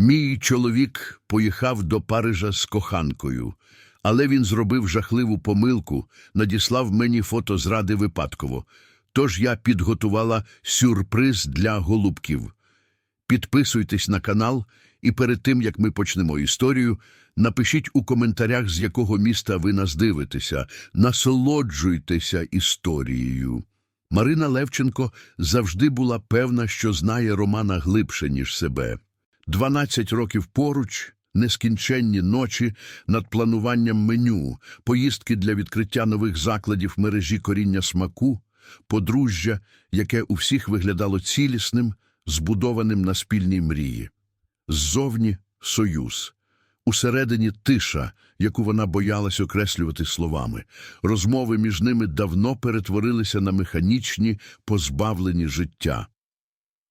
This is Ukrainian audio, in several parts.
Мій чоловік поїхав до Парижа з коханкою, але він зробив жахливу помилку, надіслав мені фото зради випадково. Тож я підготувала сюрприз для голубків. Підписуйтесь на канал і перед тим, як ми почнемо історію, напишіть у коментарях, з якого міста ви нас дивитеся. Насолоджуйтеся історією. Марина Левченко завжди була певна, що знає Романа глибше, ніж себе. 12 років поруч, нескінченні ночі над плануванням меню, поїздки для відкриття нових закладів мережі коріння смаку, подружжя, яке у всіх виглядало цілісним, збудованим на спільній мрії. Ззовні – союз. Усередині тиша, яку вона боялась окреслювати словами. Розмови між ними давно перетворилися на механічні, позбавлені життя.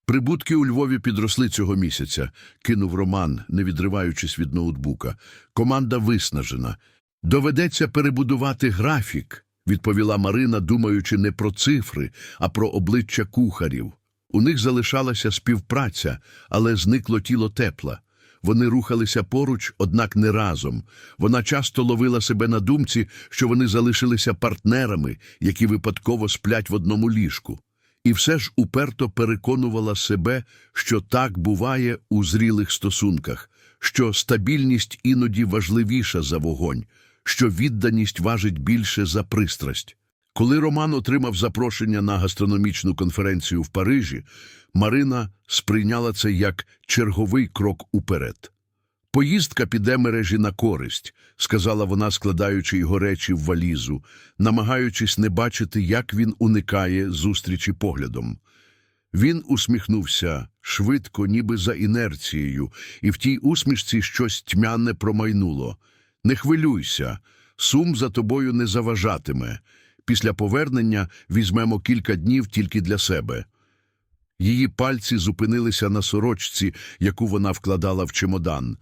Прибутки у Львові підросли цього місяця, кинув Роман, не відриваючись від ноутбука. Команда виснажена. Доведеться перебудувати графік, відповіла Марина, думаючи не про цифри, а про обличчя кухарів. У них залишалася співпраця, але зникло тіло тепла. Вони рухалися поруч, однак не разом. Вона часто ловила себе на думці, що вони залишилися партнерами, які випадково сплять в одному ліжку. І все ж уперто переконувала себе, що так буває у зрілих стосунках, що стабільність іноді важливіша за вогонь, що відданість важить більше за пристрасть. Коли Роман отримав запрошення на гастрономічну конференцію в Парижі, Марина сприйняла це як черговий крок уперед. Поїздка піде мережі на користь, сказала вона, складаючи його речі в валізу, намагаючись не бачити, як він уникає зустрічі поглядом. Він усміхнувся швидко, ніби за інерцією, і в тій усмішці щось тьмяне промайнуло. Не хвилюйся, сум за тобою не заважатиме. Після повернення візьмемо кілька днів тільки для себе. Її пальці зупинилися на сорочці, яку вона вкладала в чемодан.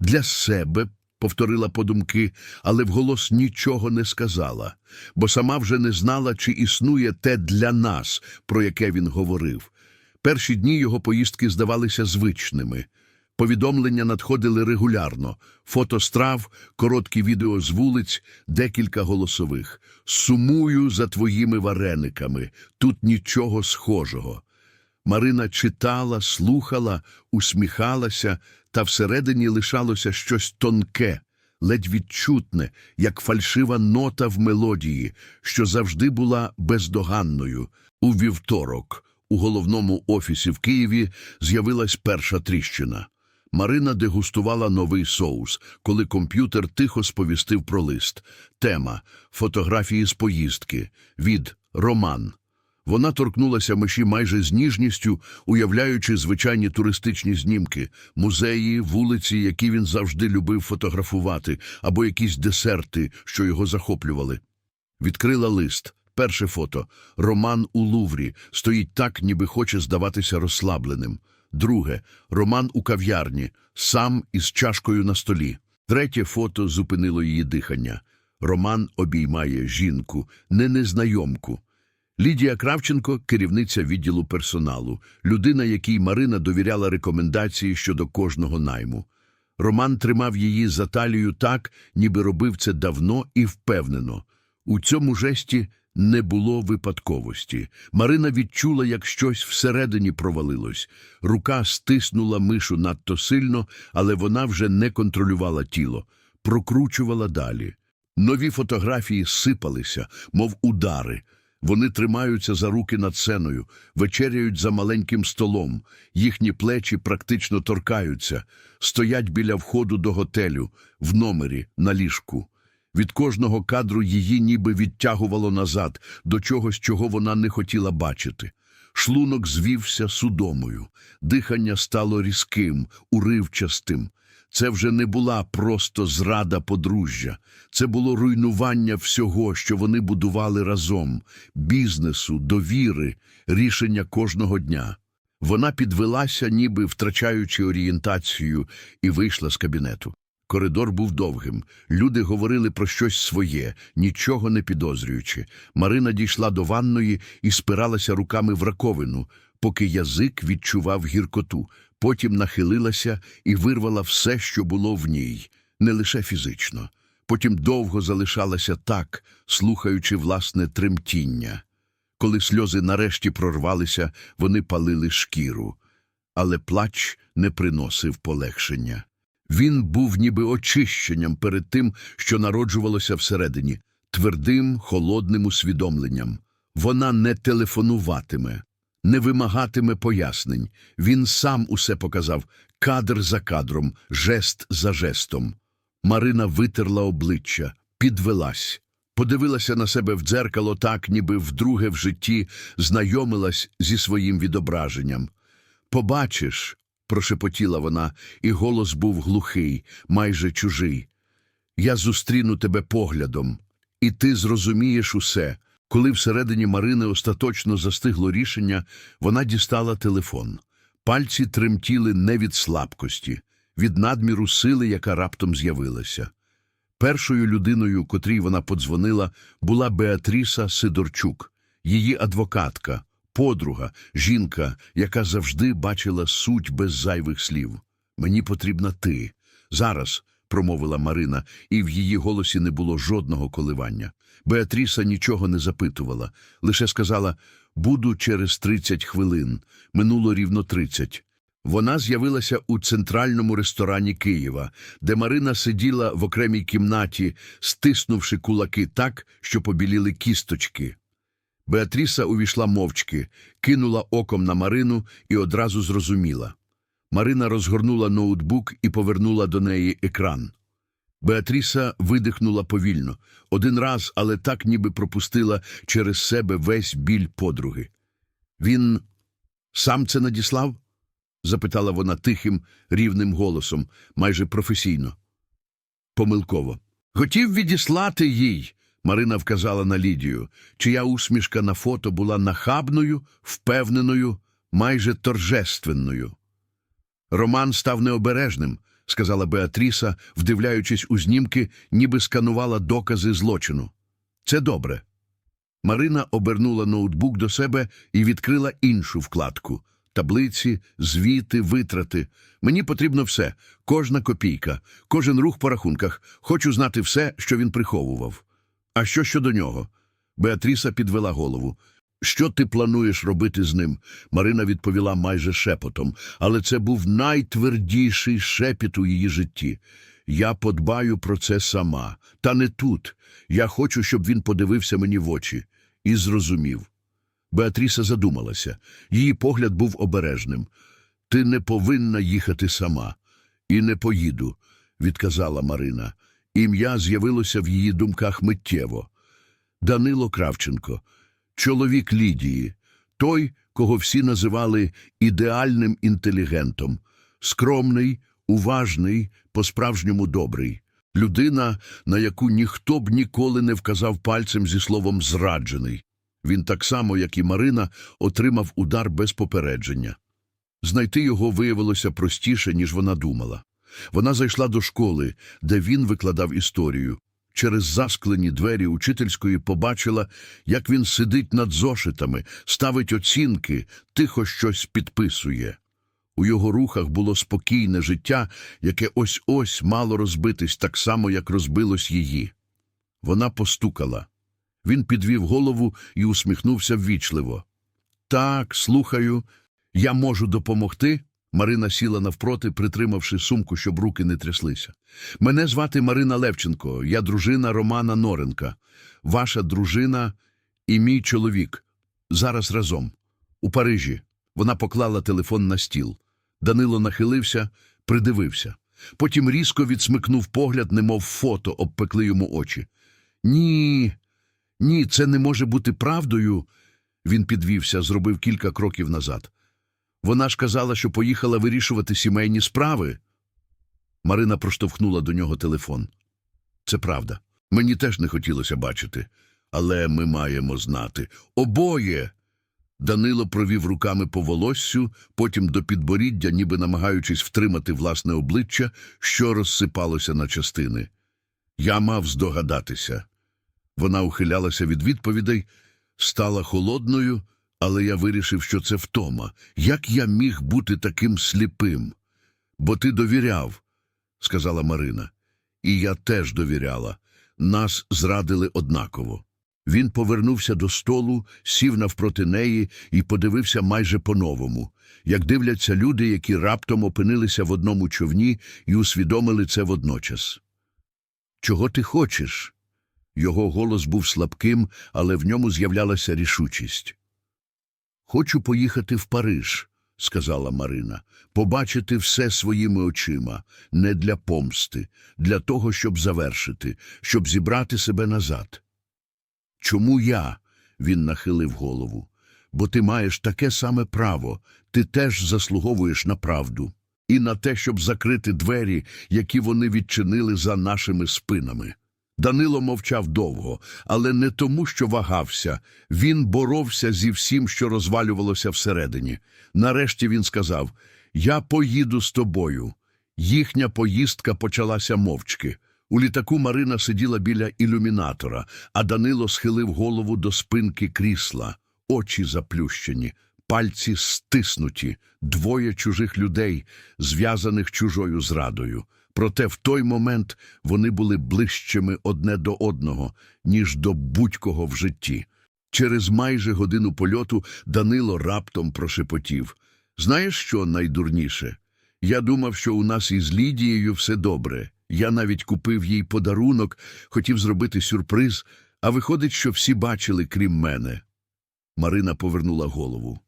Для себе, повторила подумки, але вголос нічого не сказала, бо сама вже не знала, чи існує те для нас, про яке він говорив. Перші дні його поїздки здавалися звичними. Повідомлення надходили регулярно. Фото страв, короткі відео з вулиць, декілька голосових. Сумую за твоїми варениками. Тут нічого схожого. Марина читала, слухала, усміхалася, та всередині лишалося щось тонке, ледь відчутне, як фальшива нота в мелодії, що завжди була бездоганною. У вівторок у головному офісі в Києві з'явилась перша тріщина. Марина дегустувала новий соус, коли комп'ютер тихо сповістив про лист. Тема – фотографії з поїздки. Від Роман. Вона торкнулася миші майже з ніжністю, уявляючи звичайні туристичні знімки, музеї, вулиці, які він завжди любив фотографувати, або якісь десерти, що його захоплювали. Відкрила лист. Перше фото. Роман у Луврі. Стоїть так, ніби хоче здаватися розслабленим. Друге. Роман у кав'ярні. Сам із чашкою на столі. Третє фото зупинило її дихання. Роман обіймає жінку, не незнайомку. Лідія Кравченко – керівниця відділу персоналу, людина, якій Марина довіряла рекомендації щодо кожного найму. Роман тримав її за талію так, ніби робив це давно і впевнено. У цьому жесті не було випадковості. Марина відчула, як щось всередині провалилось. Рука стиснула мишу надто сильно, але вона вже не контролювала тіло, прокручувала далі. Нові фотографії сипалися, мов удари. Вони тримаються за руки над сценою, вечеряють за маленьким столом, їхні плечі практично торкаються, стоять біля входу до готелю, в номері, на ліжку. Від кожного кадру її ніби відтягувало назад до чогось, чого вона не хотіла бачити. Шлунок звівся судомою, дихання стало різким, уривчастим. Це вже не була просто зрада подружжя, це було руйнування всього, що вони будували разом, бізнесу, довіри, рішення кожного дня. Вона підвелася, ніби втрачаючи орієнтацію, і вийшла з кабінету. Коридор був довгим. Люди говорили про щось своє, нічого не підозрюючи. Марина дійшла до ванної і спиралася руками в раковину, поки язик відчував гіркоту. Потім нахилилася і вирвала все, що було в ній, не лише фізично. Потім довго залишалася так, слухаючи власне тремтіння. Коли сльози нарешті прорвалися, вони палили шкіру, але плач не приносив полегшення. Він був ніби очищенням перед тим, що народжувалося всередині, твердим, холодним усвідомленням. Вона не телефонуватиме, не вимагатиме пояснень. Він сам усе показав, кадр за кадром, жест за жестом. Марина витерла обличчя, підвелась, подивилася на себе в дзеркало так, ніби вдруге в житті знайомилась зі своїм відображенням. Побачиш, прошепотіла вона, і голос був глухий, майже чужий. Я зустріну тебе поглядом, і ти зрозумієш усе. Коли всередині Марини остаточно застигло рішення, вона дістала телефон. Пальці тремтіли не від слабкості, від надміру сили, яка раптом з'явилася. Першою людиною, котрій вона подзвонила, була Беатріса Сидорчук, її адвокатка, подруга, жінка, яка завжди бачила суть без зайвих слів. Мені потрібна ти. Зараз, промовила Марина, і в її голосі не було жодного коливання. Беатріса нічого не запитувала, лише сказала буду через 30 хвилин. Минуло рівно 30. Вона з'явилася у центральному ресторані Києва, де Марина сиділа в окремій кімнаті, стиснувши кулаки так, що побіліли кісточки. Беатріса увійшла мовчки, кинула оком на Марину і одразу зрозуміла. Марина розгорнула ноутбук і повернула до неї екран. Беатріса видихнула повільно, один раз, але так ніби пропустила через себе весь біль подруги. Він сам це надіслав? запитала вона тихим, рівним голосом, майже професійно. Помилково. Хотів відіслати їй, Марина вказала на Лідію, чия усмішка на фото була нахабною, впевненою, майже торжественною. Роман став необережним, сказала Беатріса, вдивляючись у знімки, ніби сканувала докази злочину. Це добре. Марина обернула ноутбук до себе і відкрила іншу вкладку. Таблиці, звіти, витрати. Мені потрібно все, кожна копійка, кожен рух по рахунках. Хочу знати все, що він приховував. А що щодо нього? Беатріса підвела голову. Що ти плануєш робити з ним? Марина відповіла майже шепотом, але це був найтвердіший шепіт у її житті. Я подбаю про це сама, та не тут. Я хочу, щоб він подивився мені в очі і зрозумів. Беатріса задумалася. Її погляд був обережним. Ти не повинна їхати сама. І не поїду, відказала Марина. Ім'я з'явилося в її думках миттєво. Данило Кравченко, чоловік Лідії, той, кого всі називали ідеальним інтелігентом, скромний, уважний, по-справжньому добрий. Людина, на яку ніхто б ніколи не вказав пальцем зі словом зраджений. Він так само, як і Марина, отримав удар без попередження. Знайти його виявилося простіше, ніж вона думала. Вона зайшла до школи, де він викладав історію. Через засклені двері учительської побачила, як він сидить над зошитами, ставить оцінки, тихо щось підписує. У його рухах було спокійне життя, яке ось-ось мало розбитись так само, як розбилось її. Вона постукала. Він підвів голову і усміхнувся ввічливо. Так, слухаю, я можу допомогти? Марина сіла навпроти, притримавши сумку, щоб руки не тряслися. Мене звати Марина Левченко, я дружина Романа Норенка. Ваша дружина і мій чоловік. Зараз разом. У Парижі. Вона поклала телефон на стіл. Данило нахилився, придивився. Потім різко відсмикнув погляд, немов фото обпекли йому очі. Ні, ні, це не може бути правдою. Він підвівся, зробив кілька кроків назад. Вона ж казала, що поїхала вирішувати сімейні справи. Марина проштовхнула до нього телефон. Це правда. Мені теж не хотілося бачити. Але ми маємо знати. Обоє. Данило провів руками по волоссю, потім до підборіддя, ніби намагаючись втримати власне обличчя, що розсипалося на частини. Я мав здогадатися. Вона ухилялася від відповідей, стала холодною, Але я вирішив, що це втома. Як я міг бути таким сліпим? Бо ти довіряв, сказала Марина. І я теж довіряла. Нас зрадили однаково. Він повернувся до столу, сів навпроти неї і подивився майже по-новому, як дивляться люди, які раптом опинилися в одному човні і усвідомили це водночас. Чого ти хочеш? Його голос був слабким, але в ньому з'являлася рішучість. Хочу поїхати в Париж, сказала Марина, побачити все своїми очима, не для помсти, для того, щоб завершити, щоб зібрати себе назад. Чому я? Він нахилив голову. Бо ти маєш таке саме право, ти теж заслуговуєш на правду і на те, щоб закрити двері, які вони відчинили за нашими спинами. Данило мовчав довго, але не тому, що вагався. Він боровся зі всім, що розвалювалося всередині. Нарешті він сказав: Я поїду з тобою. Їхня поїздка почалася мовчки. У літаку Марина сиділа біля ілюмінатора, а Данило схилив голову до спинки крісла, очі заплющені, пальці стиснуті, двоє чужих людей, зв'язаних чужою зрадою. Проте в той момент вони були ближчими одне до одного, ніж до будь-кого в житті. Через майже годину польоту Данило раптом прошепотів. Знаєш, що найдурніше? Я думав, що у нас із Лідією все добре. Я навіть купив їй подарунок, хотів зробити сюрприз, а виходить, що всі бачили, крім мене. Марина повернула голову.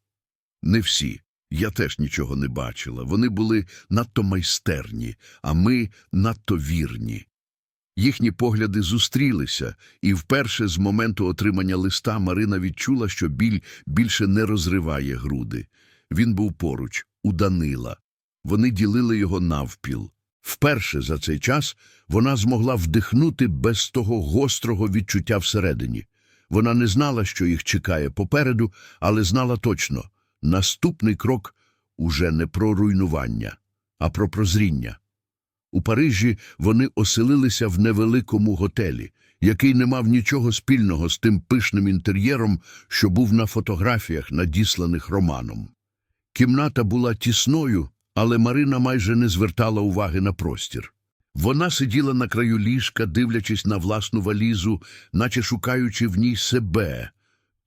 Не всі. Я теж нічого не бачила. Вони були надто майстерні, а ми надто вірні. Їхні погляди зустрілися, і вперше з моменту отримання листа Марина відчула, що біль більше не розриває груди. Він був поруч, у Данила. Вони ділили його навпіл. Вперше за цей час вона змогла вдихнути без того гострого відчуття всередині. Вона не знала, що їх чекає попереду, але знала точно – наступний крок уже не про руйнування, а про прозріння. У Парижі вони оселилися в невеликому готелі, який не мав нічого спільного з тим пишним інтер'єром, що був на фотографіях, надісланих романом. Кімната була тісною, але Марина майже не звертала уваги на простір. Вона сиділа на краю ліжка, дивлячись на власну валізу, наче шукаючи в ній себе,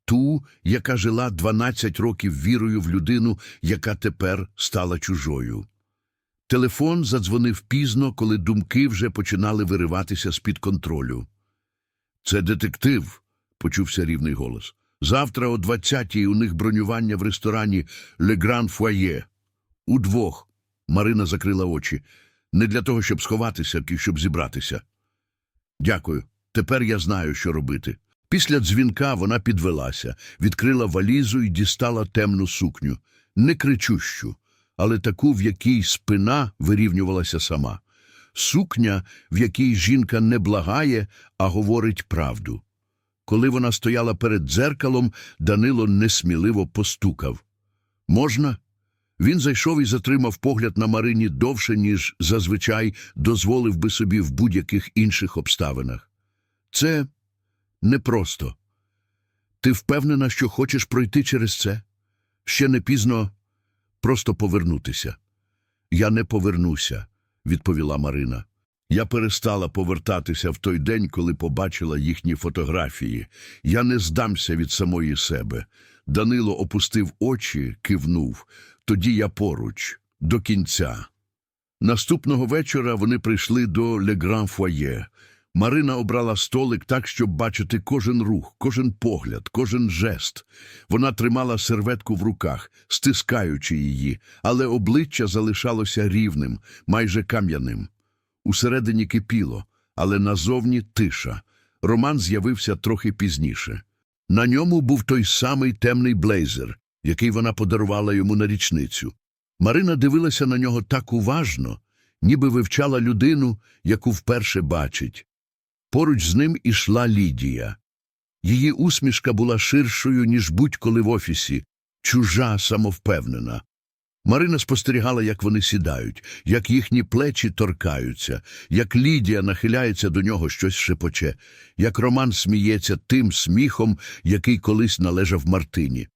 ту, яка жила 12 років вірою в людину, яка тепер стала чужою. Телефон задзвонив пізно, коли думки вже починали вириватися з-під контролю. Це детектив, почувся рівний голос. Завтра о 20-й у них бронювання в ресторані «Le Grand Foyer». Удвох. Марина закрила очі. Не для того, щоб сховатися, а щоб зібратися. Дякую. Тепер я знаю, що робити. Після дзвінка вона підвелася, відкрила валізу і дістала темну сукню. Не кричущу, але таку, в якій спина вирівнювалася сама. Сукня, в якій жінка не благає, а говорить правду. Коли вона стояла перед дзеркалом, Данило несміливо постукав. Можна? Він зайшов і затримав погляд на Марині довше, ніж зазвичай дозволив би собі в будь-яких інших обставинах. Це непросто. Ти впевнена, що хочеш пройти через це? Ще не пізно просто повернутися. Я не повернуся, відповіла Марина. Я перестала повертатися в той день, коли побачила їхні фотографії. Я не здамся від самої себе. Данило опустив очі, кивнув. Тоді я поруч, до кінця. Наступного вечора вони прийшли до «Le Grand Foyer». Марина обрала столик так, щоб бачити кожен рух, кожен погляд, кожен жест. Вона тримала серветку в руках, стискаючи її, але обличчя залишалося рівним, майже кам'яним. Усередині кипіло, але назовні тиша. Роман з'явився трохи пізніше. На ньому був той самий темний блейзер, який вона подарувала йому на річницю. Марина дивилася на нього так уважно, ніби вивчала людину, яку вперше бачить. Поруч з ним ішла Лідія. Її усмішка була ширшою, ніж будь-коли в офісі, чужа, самовпевнена. Марина спостерігала, як вони сідають, як їхні плечі торкаються, як Лідія нахиляється до нього щось шепоче, як Роман сміється тим сміхом, який колись належав Мартині.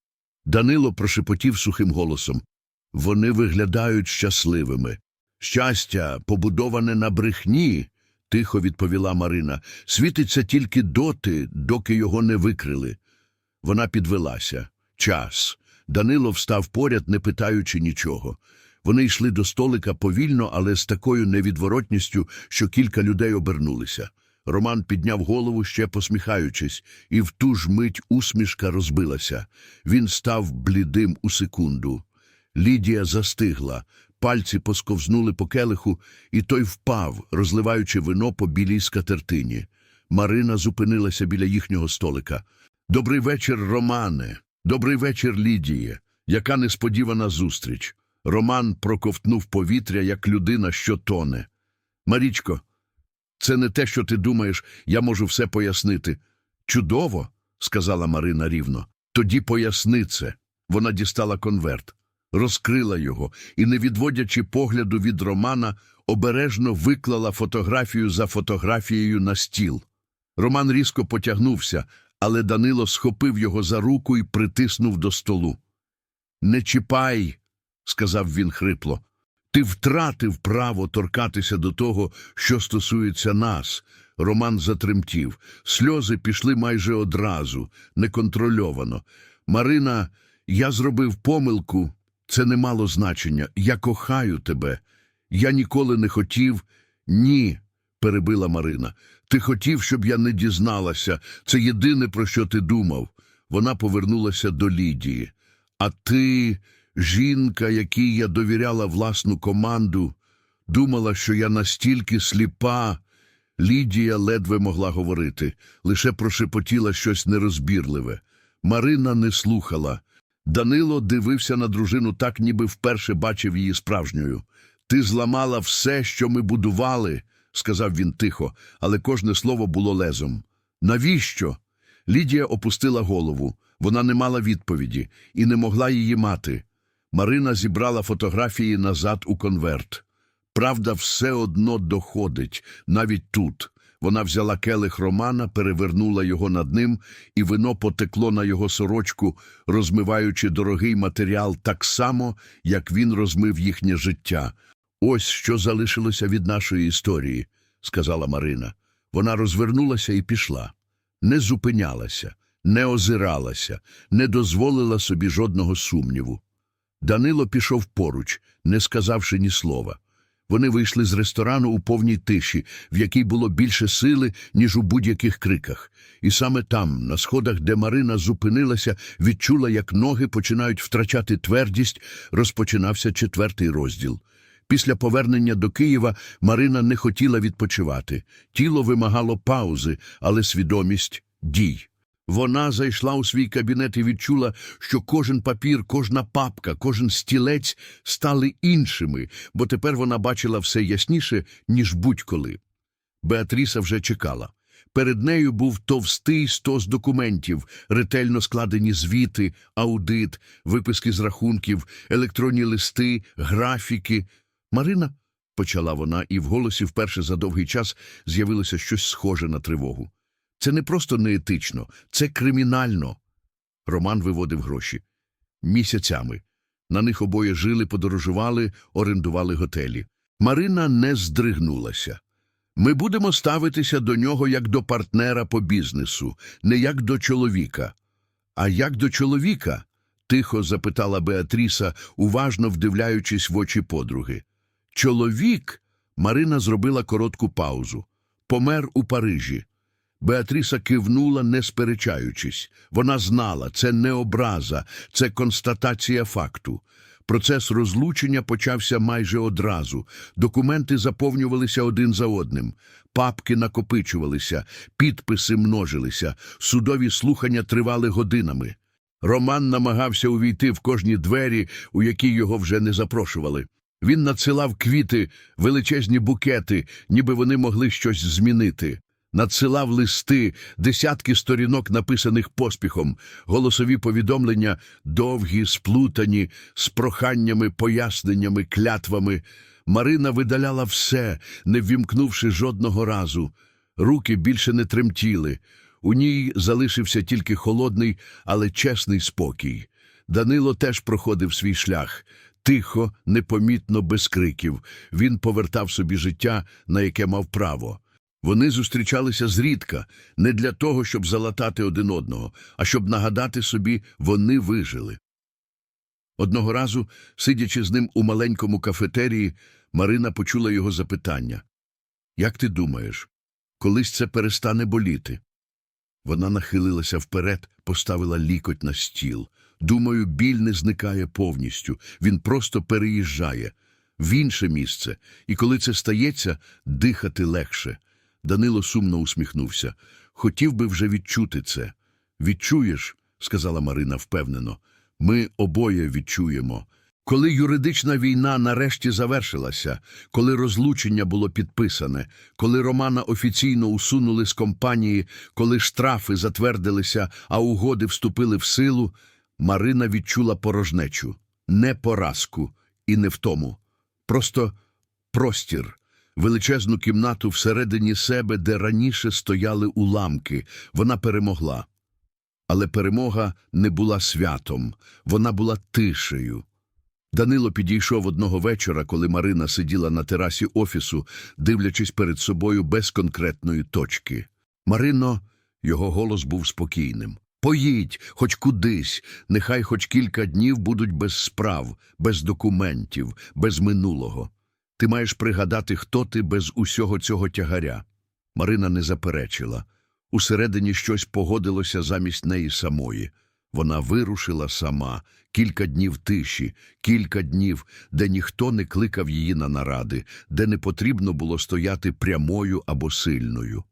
Данило прошепотів сухим голосом. Вони виглядають щасливими. Щастя, побудоване на брехні, тихо відповіла Марина, світиться тільки доти, доки його не викрили. Вона підвелася. Час. Данило встав поряд, не питаючи нічого. Вони йшли до столика повільно, але з такою невідворотністю, що кілька людей обернулися. Роман підняв голову, ще посміхаючись, і в ту ж мить усмішка розбилася. Він став блідим у секунду. Лідія застигла, пальці посковзнули по келиху, і той впав, розливаючи вино по білій скатертині. Марина зупинилася біля їхнього столика. Добрий вечір, Романе. Добрий вечір, Лідіє. Яка несподівана зустріч. Роман проковтнув повітря, як людина, що тоне. Марічко, це не те, що ти думаєш, я можу все пояснити. Чудово, сказала Марина рівно. Тоді поясни це. Вона дістала конверт, розкрила його і, не відводячи погляду від Романа, обережно виклала фотографію за фотографією на стіл. Роман різко потягнувся, але Данило схопив його за руку і притиснув до столу. Не чіпай, сказав він хрипло. Ти втратив право торкатися до того, що стосується нас. Роман затремтів. Сльози пішли майже одразу, неконтрольовано. Марина, я зробив помилку. Це не мало значення. Я кохаю тебе. Я ніколи не хотів. Ні, перебила Марина. Ти хотів, щоб я не дізналася. Це єдине, про що ти думав. Вона повернулася до Лідії. А ти, жінка, якій я довіряла власну команду, думала, що я настільки сліпа. Лідія ледве могла говорити, лише прошепотіла щось нерозбірливе. Марина не слухала. Данило дивився на дружину так, ніби вперше бачив її справжньою. Ти зламала все, що ми будували, сказав він тихо, але кожне слово було лезом. Навіщо? Лідія опустила голову. Вона не мала відповіді і не могла її мати. Марина зібрала фотографії назад у конверт. Правда, все одно доходить, навіть тут. Вона взяла келих Романа, перевернула його над ним, і вино потекло на його сорочку, розмиваючи дорогий матеріал так само, як він розмив їхнє життя. Ось що залишилося від нашої історії, сказала Марина. Вона розвернулася і пішла. Не зупинялася, не озиралася, не дозволила собі жодного сумніву. Данило пішов поруч, не сказавши ні слова. Вони вийшли з ресторану у повній тиші, в якій було більше сили, ніж у будь-яких криках. І саме там, на сходах, де Марина зупинилася, відчула, як ноги починають втрачати твердість, розпочинався четвертий розділ. Після повернення до Києва Марина не хотіла відпочивати. Тіло вимагало паузи, але свідомість – дій. Вона зайшла у свій кабінет і відчула, що кожен папір, кожна папка, кожен стілець стали іншими, бо тепер вона бачила все ясніше, ніж будь-коли. Беатріса вже чекала. Перед нею був товстий стос документів, ретельно складені звіти, аудит, виписки з рахунків, електронні листи, графіки. Марина, почала вона, і в голосі вперше за довгий час з'явилося щось схоже на тривогу. Це не просто неетично, це кримінально. Роман виводив гроші. Місяцями. На них обоє жили, подорожували, орендували готелі. Марина не здригнулася. Ми будемо ставитися до нього як до партнера по бізнесу, не як до чоловіка. А як до чоловіка? тихо запитала Беатріса, уважно вдивляючись в очі подруги. Чоловік. Марина зробила коротку паузу. Помер у Парижі. Беатріса кивнула, не сперечаючись. Вона знала, це не образа, це констатація факту. Процес розлучення почався майже одразу. Документи заповнювалися один за одним. Папки накопичувалися, підписи множилися, судові слухання тривали годинами. Роман намагався увійти в кожні двері, у які його вже не запрошували. Він надсилав квіти, величезні букети, ніби вони могли щось змінити. Надсилав листи, десятки сторінок, написаних поспіхом, голосові повідомлення, довгі, сплутані, з проханнями, поясненнями, клятвами. Марина видаляла все, не ввімкнувши жодного разу. Руки більше не тремтіли. У ній залишився тільки холодний, але чесний спокій. Данило теж проходив свій шлях. Тихо, непомітно, без криків. Він повертав собі життя, на яке мав право. Вони зустрічалися зрідка, не для того, щоб залатати один одного, а щоб нагадати собі, вони вижили. Одного разу, сидячи з ним у маленькому кафетерії, Марина почула його запитання. Як ти думаєш, колись це перестане боліти? Вона нахилилася вперед, поставила лікоть на стіл. Думаю, біль не зникає повністю, він просто переїжджає в інше місце, і коли це стається, дихати легше. Данило сумно усміхнувся. Хотів би вже відчути це. Відчуєш, сказала Марина впевнено. Ми обоє відчуємо. Коли юридична війна нарешті завершилася, коли розлучення було підписане, коли Романа офіційно усунули з компанії, коли штрафи затвердилися, а угоди вступили в силу, Марина відчула порожнечу, не поразку і не втому. Просто простір, величезну кімнату всередині себе, де раніше стояли уламки. Вона перемогла. Але перемога не була святом, вона була тишею. Данило підійшов одного вечора, коли Марина сиділа на терасі офісу, дивлячись перед собою без конкретної точки. Марино, його голос був спокійним. Поїдь, хоч кудись, нехай хоч кілька днів будуть без справ, без документів, без минулого. Ти маєш пригадати, хто ти без усього цього тягаря. Марина не заперечила. Усередині щось погодилося замість неї самої. Вона вирушила сама, кілька днів тиші, кілька днів, де ніхто не кликав її на наради, де не потрібно було стояти прямою або сильною.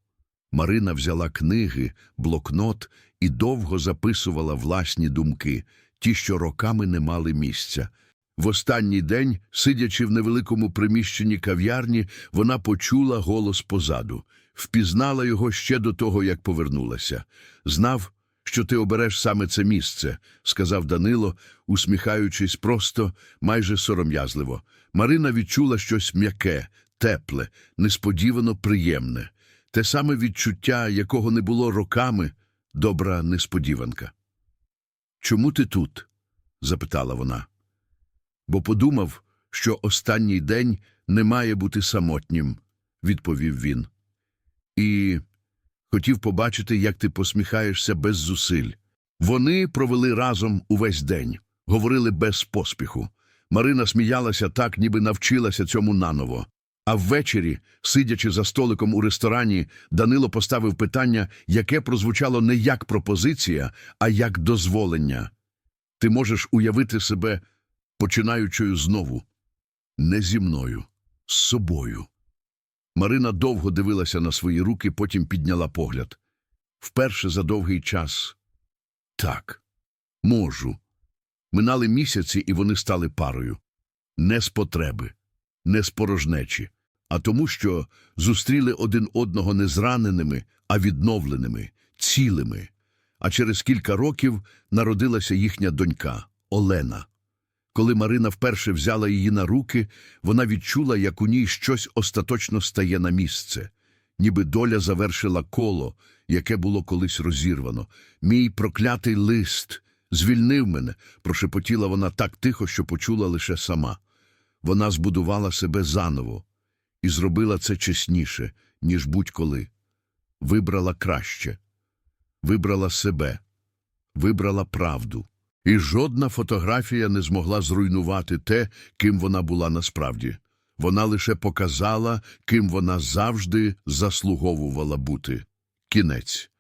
Марина взяла книги, блокнот і довго записувала власні думки, ті, що роками не мали місця. В останній день, сидячи в невеликому приміщенні кав'ярні, вона почула голос позаду, впізнала його ще до того, як повернулася. Знав, що ти обереш саме це місце, сказав Данило, усміхаючись просто, майже сором'язливо. Марина відчула щось м'яке, тепле, несподівано приємне, те саме відчуття, якого не було роками, добра несподіванка. Чому ти тут? запитала вона. Бо подумав, що останній день не має бути самотнім, відповів він. І хотів побачити, як ти посміхаєшся без зусиль. Вони провели разом увесь день, говорили без поспіху. Марина сміялася так, ніби навчилася цьому наново. А ввечері, сидячи за столиком у ресторані, Данило поставив питання, яке прозвучало не як пропозиція, а як дозволення. Ти можеш уявити себе починаючою знову. Не зі мною, з собою. Марина довго дивилася на свої руки, потім підняла погляд. Вперше за довгий час. Так, можу. Минали місяці, і вони стали парою. Не з потреби, не з порожнечі, а тому, що зустріли один одного не зраненими, а відновленими, цілими. А через кілька років народилася їхня донька Олена. Коли Марина вперше взяла її на руки, вона відчула, як у ній щось остаточно стає на місце, ніби доля завершила коло, яке було колись розірвано. Мій проклятий лист звільнив мене, прошепотіла вона так тихо, що почула лише сама. Вона збудувала себе заново і зробила це чесніше, ніж будь-коли. Вибрала краще, вибрала себе, вибрала правду. І жодна фотографія не змогла зруйнувати те, ким вона була насправді. Вона лише показала, ким вона завжди заслуговувала бути. Кінець.